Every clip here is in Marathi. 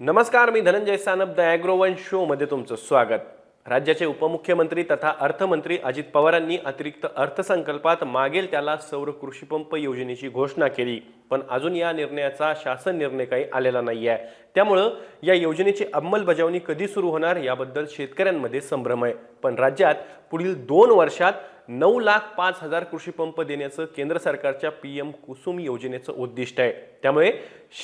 नमस्कार मी धनंजय सानप द ॲग्रोवन शोमध्ये तुमचं स्वागत. राज्याचे उपमुख्यमंत्री तथा अर्थमंत्री अजित पवारांनी अतिरिक्त अर्थसंकल्पात मागेल त्याला सौर कृषीपंप योजनेची घोषणा केली. पण अजून या निर्णयाचा शासन निर्णय काही आलेला नाही आहे त्यामुळं या योजनेची अंमलबजावणी कधी सुरू होणार याबद्दल शेतकऱ्यांमध्ये संभ्रम आहे. पण राज्यात पुढील दोन वर्षात नऊ लाख पाच हजार कृषीपंप देण्याचं केंद्र सरकारच्या पी एम कुसुम योजनेचं उद्दिष्ट आहे. त्यामुळे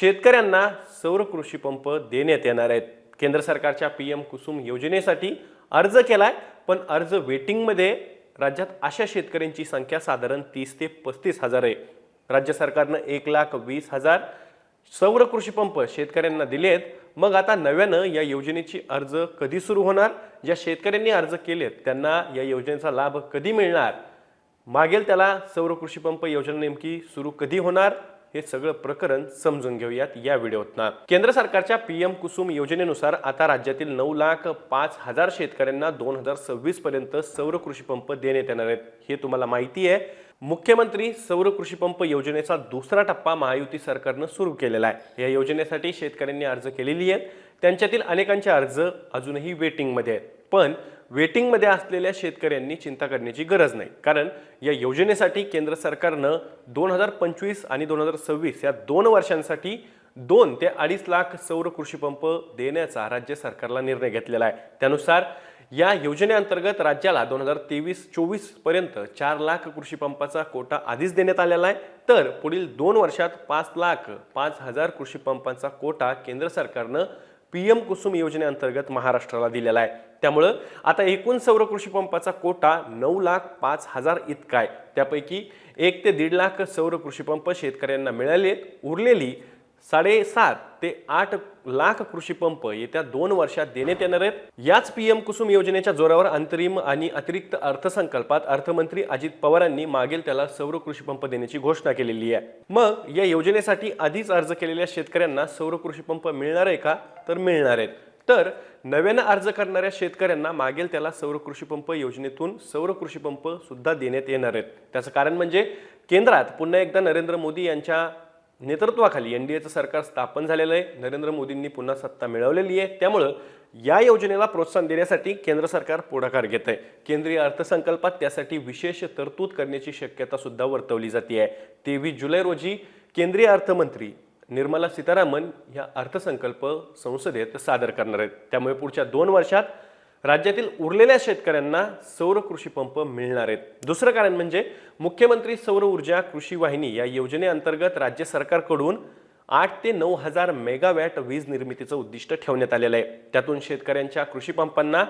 शेतकऱ्यांना सौर कृषीपंप देण्यात येणार आहेत. केंद्र सरकारच्या पी एम कुसुम योजनेसाठी अर्ज केला आहे पण अर्ज वेटिंगमध्ये राज्यात अशा शेतकऱ्यांची संख्या साधारण तीस ते पस्तीस हजार आहे. राज्य सरकारनं एक लाख वीस हजार सौर कृषीपंप शेतकऱ्यांना दिलेत मग आता नव्यानं या योजनेची अर्ज कधी सुरू होणार? ज्या शेतकऱ्यांनी अर्ज केलेत त्यांना या योजनेचा लाभ कधी मिळणार? मागेल त्याला सौर कृषीपंप योजना नेमकी सुरू कधी होणार? हे सगळं प्रकरण समजून घेऊयात या व्हिडिओतनं. केंद्र सरकारच्या पी एम कुसुम योजनेनुसार आता राज्यातील नऊ लाख पाच हजार शेतकऱ्यांना दोन हजार सव्वीस पर्यंत सौर कृषीपंप देण्यात येणार आहेत. हे तुम्हाला माहिती आहे. मुख्यमंत्री सौर कृषीपंप योजनेचा दुसरा टप्पा महायुती सरकारनं सुरू केलेला आहे. या योजनेसाठी शेतकऱ्यांनी अर्ज केलेली आहेत. त्यांच्यातील अनेकांचे अर्ज अजूनही वेटिंगमध्ये आहेत. पण वेटिंगमध्ये असलेल्या शेतकऱ्यांनी चिंता करण्याची गरज नाही. कारण या योजनेसाठी केंद्र सरकारनं दोन हजार पंचवीस आणि दोन हजार सव्वीस या दोन वर्षांसाठी दोन ते अडीच लाख सौर कृषीपंप देण्याचा राज्य सरकारला निर्णय घेतलेला आहे. त्यानुसार या योजनेअंतर्गत राज्याला दोन हजार तेवीस चोवीसपर्यंत चार लाख कृषीपंपाचा कोटा आधीच देण्यात आलेला आहे. तर पुढील दोन वर्षात पाच लाख पाच हजार कृषीपंपांचा कोटा केंद्र सरकारनं पी एम कुसुम योजनेअंतर्गत महाराष्ट्राला दिलेला आहे. त्यामुळं आता एकूण सौर कृषी पंपाचा कोटा नऊ लाख पाच हजार इतका आहे. त्यापैकी एक ते दीड लाख सौर कृषी पंप शेतकऱ्यांना मिळाले उरलेली साडेसात ते आठ लाख कृषी पंप येत्या दोन वर्षात देण्यात येणार आहेत. याच पी एम कुसुम योजनेच्या जोरावर अंतरिम आणि अतिरिक्त अर्थसंकल्पात अर्थमंत्री अजित पवारांनी मागील त्याला सौर कृषी पंप देण्याची घोषणा केलेली आहे. मग या योजनेसाठी आधीच अर्ज केलेल्या शेतकऱ्यांना सौर कृषी पंप मिळणार आहे का? तर मिळणार आहेत. तर नव्यानं अर्ज करणाऱ्या शेतकऱ्यांना मागेल त्याला सौर कृषीपंप योजनेतून सौर कृषीपंप सुद्धा देण्यात येणार आहेत. त्याचं कारण म्हणजे केंद्रात पुन्हा एकदा नरेंद्र मोदी यांच्या नेतृत्वाखाली एन डी एचं सरकार स्थापन झालेलं आहे. नरेंद्र मोदींनी पुन्हा सत्ता मिळवलेली आहे. त्यामुळं या योजनेला प्रोत्साहन देण्यासाठी केंद्र सरकार पुढाकार घेत आहे केंद्रीय अर्थसंकल्पात त्यासाठी विशेष तरतूद करण्याची शक्यता सुद्धा वर्तवली जाते आहे तेवीस जुलै रोजी केंद्रीय अर्थमंत्री निर्मला सीतारामन या अर्थसंकल्प संसदेत सादर करणार आहेत. त्यामुळे पुढच्या दोन वर्षात राज्यातील उरलेल्या शेतकऱ्यांना सौर कृषी पंप मिळणार आहेत. दुसरं कारण म्हणजे मुख्यमंत्री सौर ऊर्जा कृषी वाहिनी या योजनेअंतर्गत राज्य सरकारकडून आठ ते नऊ हजार मेगावॅट वीज निर्मितीचं उद्दिष्ट ठेवण्यात आलेलं आहे. त्यातून शेतकऱ्यांच्या कृषीपंपांना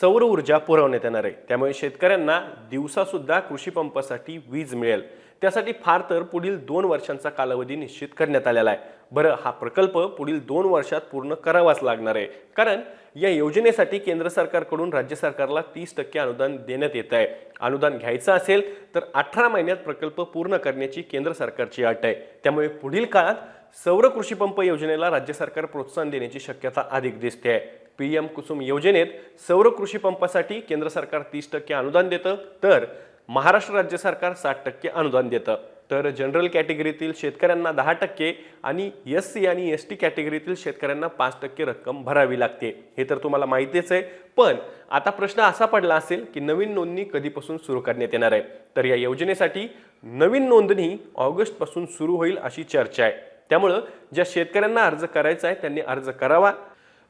सौर ऊर्जा पुरवण्यात येणार आहे. त्यामुळे शेतकऱ्यांना दिवसासुद्धा कृषीपंपासाठी वीज मिळेल. त्यासाठी फार तर पुढील दोन वर्षांचा कालावधी निश्चित करण्यात आलेला आहे. बरं हा प्रकल्प पुढील दोन वर्षात पूर्ण करावाच लागणार आहे. कारण या योजनेसाठी केंद्र सरकारकडून राज्य सरकारला तीस टक्के अनुदान देण्यात येत आहे. अनुदान घ्यायचं असेल तर अठरा महिन्यात प्रकल्प पूर्ण करण्याची केंद्र सरकारची अट आहे. त्यामुळे पुढील काळात सौर कृषीपंप योजनेला राज्य सरकार प्रोत्साहन देण्याची शक्यता अधिक दिसते आहे पी एम कुसुम योजनेत सौर कृषी पंपासाठी केंद्र सरकार तीस टक्के अनुदान देतं तर महाराष्ट्र राज्य सरकार साठ टक्के अनुदान देतं. तर जनरल कॅटेगरीतील शेतकऱ्यांना दहा टक्के आणि एस सी आणि एस टी कॅटेगरीतील शेतकऱ्यांना पाच टक्के रक्कम भरावी लागते. हे तर तुम्हाला माहितीच आहे. पण आता प्रश्न असा पडला असेल की नवीन नोंदणी कधीपासून सुरू करण्यात येणार आहे? तर या योजनेसाठी नवीन नोंदणी ऑगस्टपासून सुरू होईल अशी चर्चा आहे. त्यामुळं ज्या शेतकऱ्यांना अर्ज करायचा आहे त्यांनी अर्ज करावा.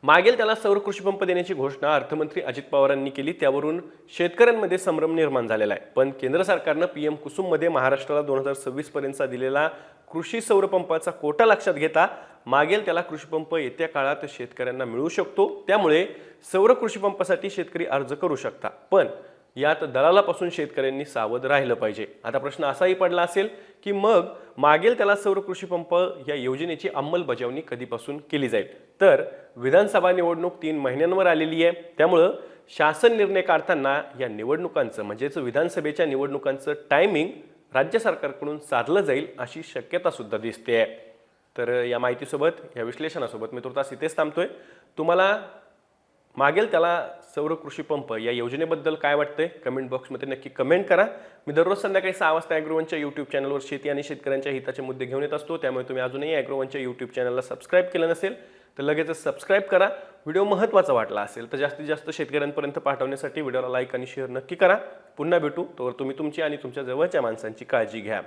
मागेल त्याला सौर कृषी पंप देण्याची घोषणा अर्थमंत्री अजित पवारांनी केली त्यावरून शेतकऱ्यांमध्ये संभ्रम निर्माण झालेला आहे. पण केंद्र सरकारनं पी एम कुसुममध्ये महाराष्ट्राला दोन हजार सव्वीस पर्यंतचा दिलेला कृषी सौरपंपाचा कोटा लक्षात घेता मागेल त्याला कृषीपंप येत्या काळात शेतकऱ्यांना मिळू शकतो. त्यामुळे सौर कृषीपंपासाठी शेतकरी अर्ज करू शकता. पण यात दलालापासून शेतकऱ्यांनी सावध राहिलं पाहिजे. आता प्रश्न असाही पडला असेल की मग मागेल त्याला सौर कृषी पंप या योजनेची अंमलबजावणी कधीपासून केली जाईल? तर विधानसभा निवडणूक तीन महिन्यांवर आलेली आहे. त्यामुळं शासन निर्णय काढताना या निवडणुकांचं म्हणजेच विधानसभेच्या निवडणुकांचं टायमिंग राज्य सरकारकडून साधलं जाईल अशी शक्यता सुद्धा दिसते आहे. तर या माहितीसोबत या विश्लेषणासोबत मी तुर्तास इथेच थांबतोय. तुम्हाला मागेल त्याला सौर कृषी पंप. या योजनेबद्दल काय वाटतंय? कमेंट बॉक्समध्ये नक्की कमेंट करा. मी दररोज संध्याकाळी सहा वाजता ॲग्रोवनच्या यूट्यूब चॅनलवर शेती आणि शेतकऱ्यांच्या हिताचे मुद्दे घेऊन येत असतो. त्यामुळे तुम्ही अजूनही ॲग्रोवनच्या यूट्यूब चॅनलला सबस्क्राईब केलं नसेल तर लगेचच सबस्क्राईब करा. व्हिडिओ महत्त्वाचा वाटला असेल तर जास्तीत जास्त शेतकऱ्यांपर्यंत पाठवण्यासाठी व्हिडिओला लाईक आणि शेअर नक्की करा. पुन्हा भेटू. तोवर तुम्ही तुमची आणि तुमच्या जवळच्या माणसांची काळजी घ्या.